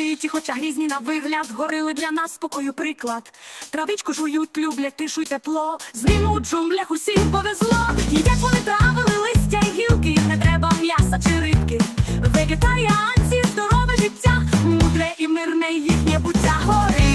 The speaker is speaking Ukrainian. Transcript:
радіють, і хоча грізні на вигляд, горили для нас спокою приклад. Травичку жують, люблять, тишу й тепло. Зміну у джунглях усім повезло. Їдять вони трави, листя і гілки. Не треба м'яса чи рибки. Вегетаріанці, здорове життя, мудре і мирне їхнє буття гори.